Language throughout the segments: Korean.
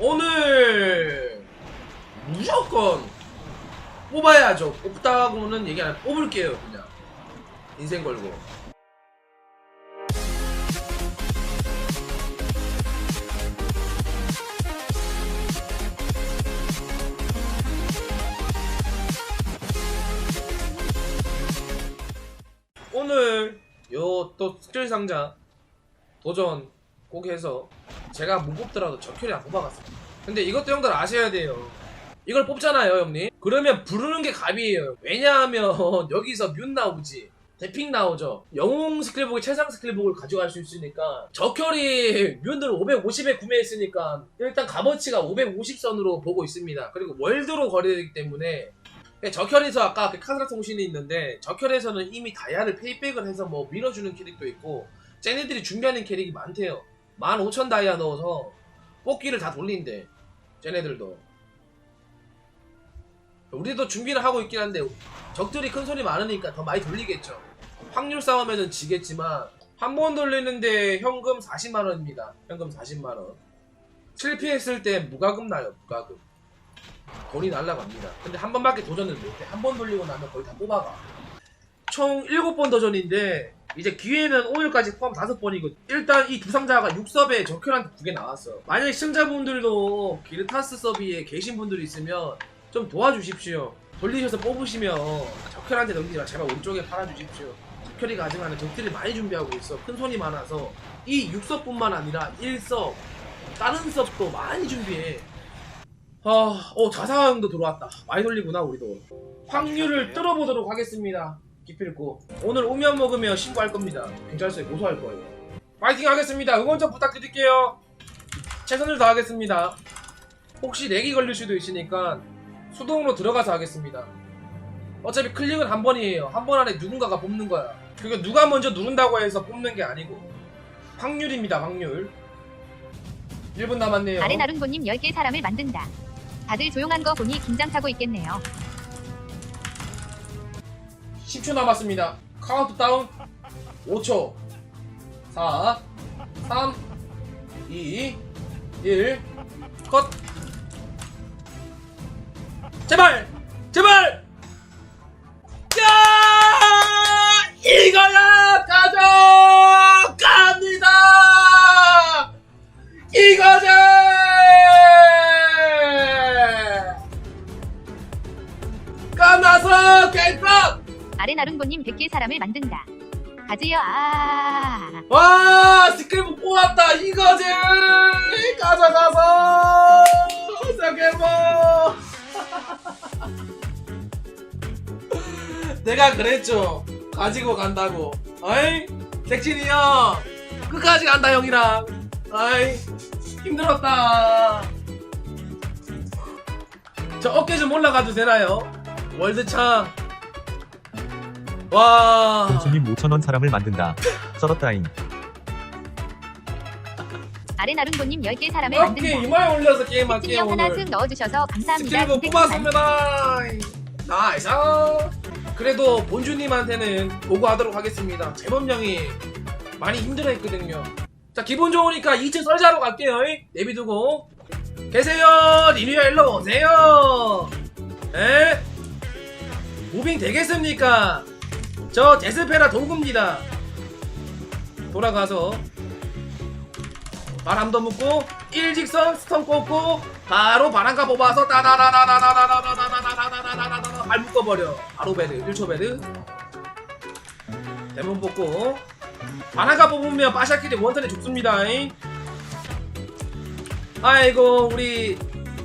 오늘 무조건 뽑아야죠. 뽑다고는 얘기 안 해. 뽑을게요, 그냥. 인생 걸고. 오늘 요 또 특별 상자 도전 포기해서 제가 못 뽑더라도 적혈이 안 뽑아갔습니다 근데 이것도 형들 아셔야 돼요. 이걸 뽑잖아요 형님. 그러면 부르는 게 갑이에요. 왜냐하면 여기서 뮨 나오지 대핑 나오죠. 영웅 스킬북이 최상 스킬북을 가져갈 수 있으니까 적혈이 뮨들 550에 구매했으니까 일단 값어치가 550선으로 보고 있습니다. 그리고 월드로 거래되기 때문에 네, 적혈에서 아까 그 카드라 통신이 있는데 적혈에서는 이미 다이아를 페이백을 해서 뭐 밀어주는 캐릭도 있고 쟤네들이 준비하는 캐릭이 많대요. 15,000 다이아 넣어서 뽑기를 다 돌린대 쟤네들도. 우리도 준비를 하고 있긴 한데 적들이 큰 소리 많으니까 더 많이 돌리겠죠. 확률 싸움에는 지겠지만 한 번 돌리는데 현금 40만원입니다. 현금 40만원. 실패했을 때 무과금 나요 무과금. 돈이 날라갑니다. 근데 한 번밖에 도전을 못해. 한 번 돌리고 나면 거의 다 뽑아가. 총 7번 도전인데 이제 기회는 오늘까지 포함 다섯 번이고 일단 이 두 상자가 6섭에 적혈한테 두개 나왔어요. 만약에 시청자분들도 기르타스 서비에 계신 분들이 있으면 좀 도와주십시오. 돌리셔서 뽑으시면 적혈한테 넘기지 마. 제발 오른쪽에 팔아주십시오. 적혈이 가져가는 적들이 많이 준비하고 있어. 큰 손이 많아서 이 6섭뿐만 아니라 1섭 다른 섭도 많이 준비해. 아, 어, 자사형도 들어왔다. 많이 돌리구나, 우리도. 확률을 아, 뚫어보도록 하겠습니다. 기필코 오늘 오면 먹으면 신고할 겁니다. 경찰서에 고소할 거예요. 파이팅 하겠습니다. 응원 좀 부탁드릴게요. 최선을 다하겠습니다. 혹시 렉이 걸릴 수도 있으니까 수동으로 들어가서 하겠습니다. 어차피 클릭은 한 번이에요. 한 번 안에 누군가가 뽑는 거야. 그게 누가 먼저 누른다고 해서 뽑는 게 아니고 확률입니다. 확률. 1분 남았네요. 아레나룬고님 10개 사람을 만든다. 다들 조용한 거 보니 긴장 타고 있겠네요. 10초 남았습니다. 카운트다운 5초 4 3 2 1 컷! 제발! 제발! 아레나룽보님 100개 사람을 만든다. 가즈여 아. 와 스크립 뽑았다 이거지. 가자 가자. 세계모. 내가 그랬죠. 가지고 간다고. 어이 잭신이 형 끝까지 간다 형이랑. 어이 힘들었다. 저 어깨 좀 올라가도 되나요? 월드창 와. 군수님 5천원 사람을 만든다. 썰었다잉. 아레나룬보님 10개 사람을 이렇게 만든다. 이마에 올려서 게임할 게요 신경 하나 승 넣어주셔서 감사합니다. 스킬북 뽑았습니다. 나이스. 그래도 본주님한테는 보고하도록 하겠습니다. 제법령이 많이 힘들어했거든요. 자 기분 좋으니까 2층 썰자로 갈게요. 내비두고 계세요. 리리아 일로 오세요. 에? 무빙 되겠습니까? 저 제스페라 도구입니다. 돌아가서 바람도 묶고 일직선 스톤 꽂고 바로 바람가 뽑아서 따다다다다다다다다다다다다다다다다 발 묶어버려 바로 배드 1초 배드 대문 뽑고 바람가 뽑으면 빠샤키리 원턴에 죽습니다 아이고 우리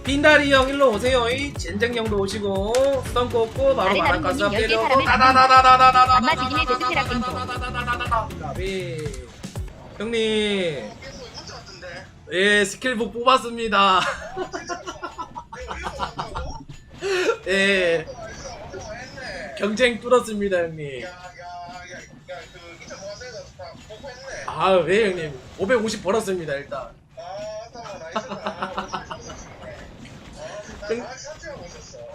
빈다리 형 일로 오세요. 이 젠장 형도 오시고 썬거 없고 바로 아래 가는 마당 가서 빼려고 다다다다다다다다 아마 지금의 대승이라 끊고 다다다다다다다다 형님 예 스킬북 뽑았습니다 예 경쟁 뚫었습니다 형님 아왜 형님 550 벌었습니다 일단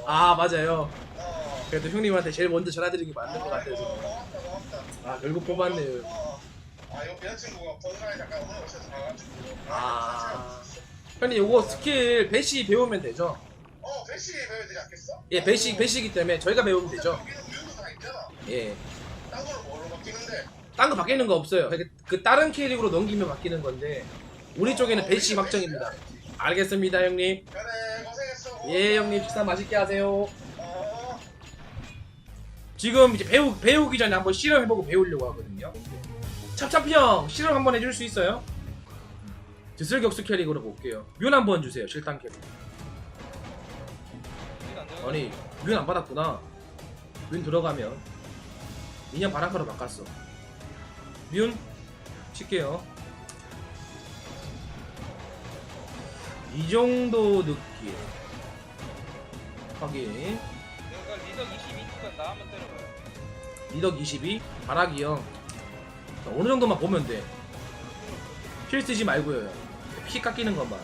아 맞아요. 그래도 형님한테 제일 먼저 전화드린 게 맞는 것 같아서. 아 결국 뽑았네요. 아, 이거 여자친구가 번갈아 잠깐 오늘 오셔서 가가지고. 아. 형님 요거 스킬 배시 배우면 되죠? 어, 배시 배워야 되지 않겠어? 예 배시 배시기 때문에 저희가 배우면 되죠. 여기는 우유도 다 있잖아. 예. 딴 거는 뭐로 바뀌는데? 딴 거 바뀌는 거 없어요. 그, 그 다른 캐릭으로 넘기면 바뀌는 건데 우리 쪽에는 어, 배시 확정입니다. 알겠습니다 형님. 그래. 예, 형님 식사 맛있게 하세요. 어 지금 이제 배우 배우기 전에 한번 실험해보고 배우려고 하거든요. 찹찹이 형 실험 한번 해줄 수 있어요? 드슬격수 캐릭으로 볼게요. 뮤 한번 주세요, 실탄 캐릭. 아니 뮤안 받았구나. 뮤 들어가면 인형 바람카로 바꿨어. 뮤 칠게요. 이 정도 느낌. 확인. 내가 리덕 22초간 나 한번 때려봐요. 리덕 22, 바라기 형. 자, 어느 정도만 보면 돼. 필 쓰지 말고요. 피 깎이는 것만.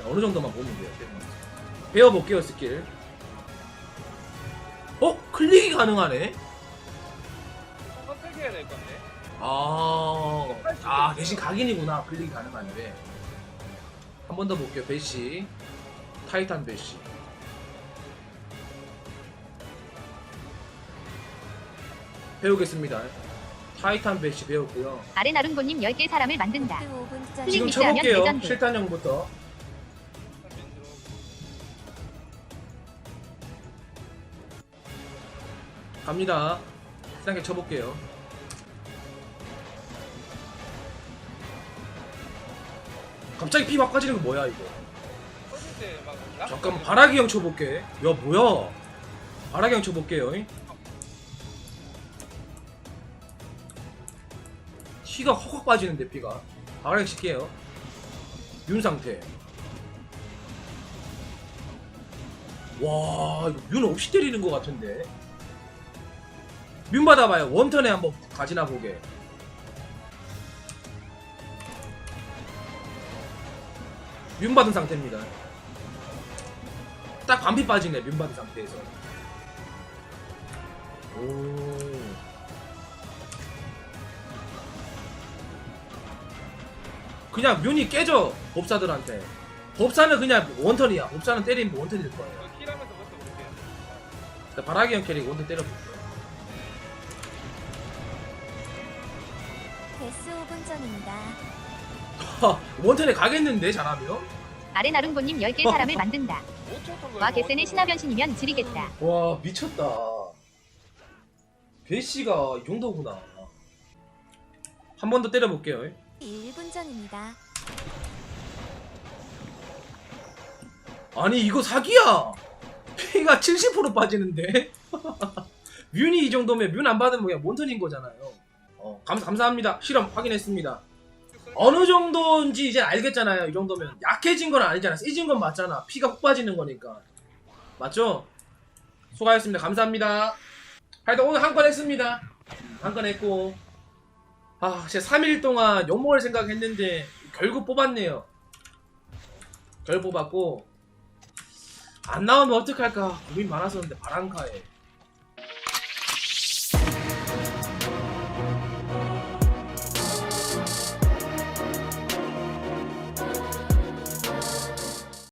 자, 어느 정도만 보면 돼요. 배워볼게요, 스킬. 어? 클릭이 가능하네? 선택해야 될 건데. 아, 아 대신 각인이구나. 클릭이 가능한데. 한 번 더 볼게요. 배시. 타이탄 배시. 배우겠습니다. 타이탄 배시 배웠고요. 아레나룬고님 10개 사람을 만든다. 지금 클릭 위치하면 쳐볼게요. 레전드. 실탄형부터. 갑니다. 실탄형 쳐볼게요. 갑자기 피 바꿔지는 거 뭐야 이거? 락. 잠깐만 바라기 형 쳐볼게. 야 뭐야? 바라기 형 쳐볼게요. 잉? 피가 확확 빠지는데 피가. 바라기 칠게요. 윤 상태. 와 이거 윤 없이 때리는 것 같은데. 윤 받아봐요. 원턴에 한번 가지나 보게. 윤 받은 상태입니다. 딱 반피 빠지네 뮨 받은 상태에서. 오. 그냥 뮨이 깨져 법사들한테. 법사는 그냥 원턴이야. 법사는 때리면 원턴이 될 거예요. 이거 킬하면서 벌써 볼게요. 자, 바라기 형 캐릭 원턴 때려볼게요. 데스 5분 전입니다. 하, 원턴에 가겠는데 잘하면? 아레나룬고님 10개 사람을 만든다. 5초 정도. 와 개센의 신화 변신이면 지리겠다. 와 미쳤다. 배씨가 이 정도구나. 한 번 더 때려볼게요. 1분 전입니다. 아니 이거 사기야! 피가 70% 빠지는데? 뮤니 이 정도면 뮤안 받으면 그냥 몬턴인 거잖아요. 어, 감, 감사합니다. 실험 확인했습니다 어느 정도인지 이제 알겠잖아요 이 정도면. 약해진 건 아니잖아 세진 건 맞잖아. 피가 훅 빠지는 거니까. 맞죠? 수고하셨습니다. 감사합니다. 하여튼 오늘 한 건 했습니다. 한 건 했고. 아 진짜 3일 동안 욕먹을 생각했는데 결국 뽑았네요. 결국 뽑았고. 안 나오면 어떡할까? 고민 많았었는데 바람카에